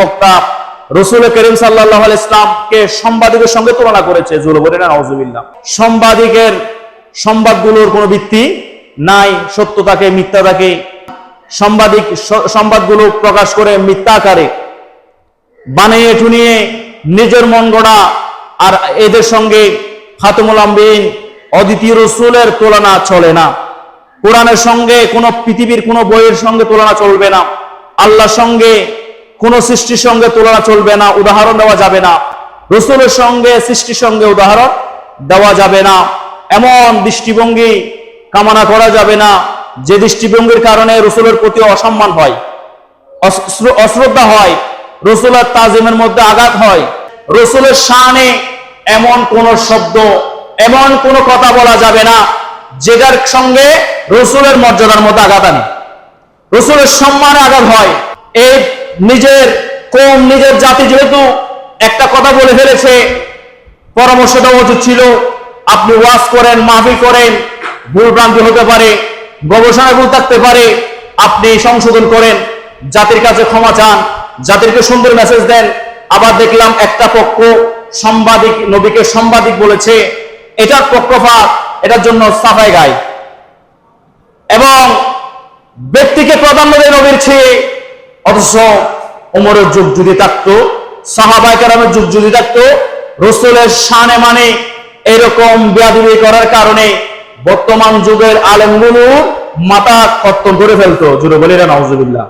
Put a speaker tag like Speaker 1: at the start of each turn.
Speaker 1: বক্তা রসুল করিম সাল্লাহ ইসলামকে সাংবাদিকের সঙ্গে তুলনা করেছে জুল বলে না নওয়াজুবিল্লাহ সাংবাদিকের সংবাদগুলোর কোনো ভিত্তি নাই, সত্যতাকে মিথ্যাটাকে সাংবাদিক সংবাদগুলো প্রকাশ করে মিথ্যা আকারে বানিয়ে টুনিয়ে নিজের মন গড়া আর এদের সঙ্গে খাতমুল আম্বিন অদ্বিতীয় রসুলের তুলনা চলে না। কোরআনের সঙ্গে কোনো পৃথিবীর কোনো বইয়ের সঙ্গে তুলনা চলবে না। আল্লাহর সঙ্গে কোনো সৃষ্টির সঙ্গে তুলনা চলবে না, উদাহরণ দেওয়া যাবে না। রসুলের সঙ্গে, সৃষ্টির সঙ্গে উদাহরণ দেওয়া যাবে না। এমন দৃষ্টিভঙ্গি কামনা করা যাবে না, যে দৃষ্টিভঙ্গির কারণে রসুলের প্রতি অসম্মান হয়। অশ্র- অশ্রদ্ধা হয় রসুলের তাজিমের মধ্যে আঘাত হয়। রসুলের শানে এমন কোন শব্দ, এমন কোন কথা বলা যাবে না, যেটার সঙ্গে রসুলের মর্যাদার মধ্যে আঘাত আনে। রসুলের সম্মানে আঘাত হয়। এই নিজের কম, নিজের জাতি যেহেতু একটা কথা বলে ফেলেছে, পরামর্শ দেওয়া উচিত ছিল, আপনি ওয়াজ করেন, মাহফিল করেন ভুল ভ্রান্তি হতে পারে গবেষণা ভুল থাকতে পারে, আপনি সংশোধন করেন, জাতির কাছে ক্ষমা চান, জাতিরকে সুন্দর মেসেজ দেন। আবার দেখলাম একটা পক্ষ সাংবাদিক, নবীকে সাংবাদিক বলেছে, এটার পক্ষপাত, এটার জন্য সাফাই গায় এবং ব্যক্তিকে প্রাধান্য দেয় নবীর চেয়ে, অথচ ওমরের যুগ যদি থাকতো সাহাবাই কারামের যুগ যদি থাকতো, রসুলের সানে মানে এরকম ব্যাধি করার কারণে বর্তমান যুগের আলেমগুলো মাথা কর্তন করে ফেলতো। জুড়ে বলি রে নওয়াজুবিল্লাহ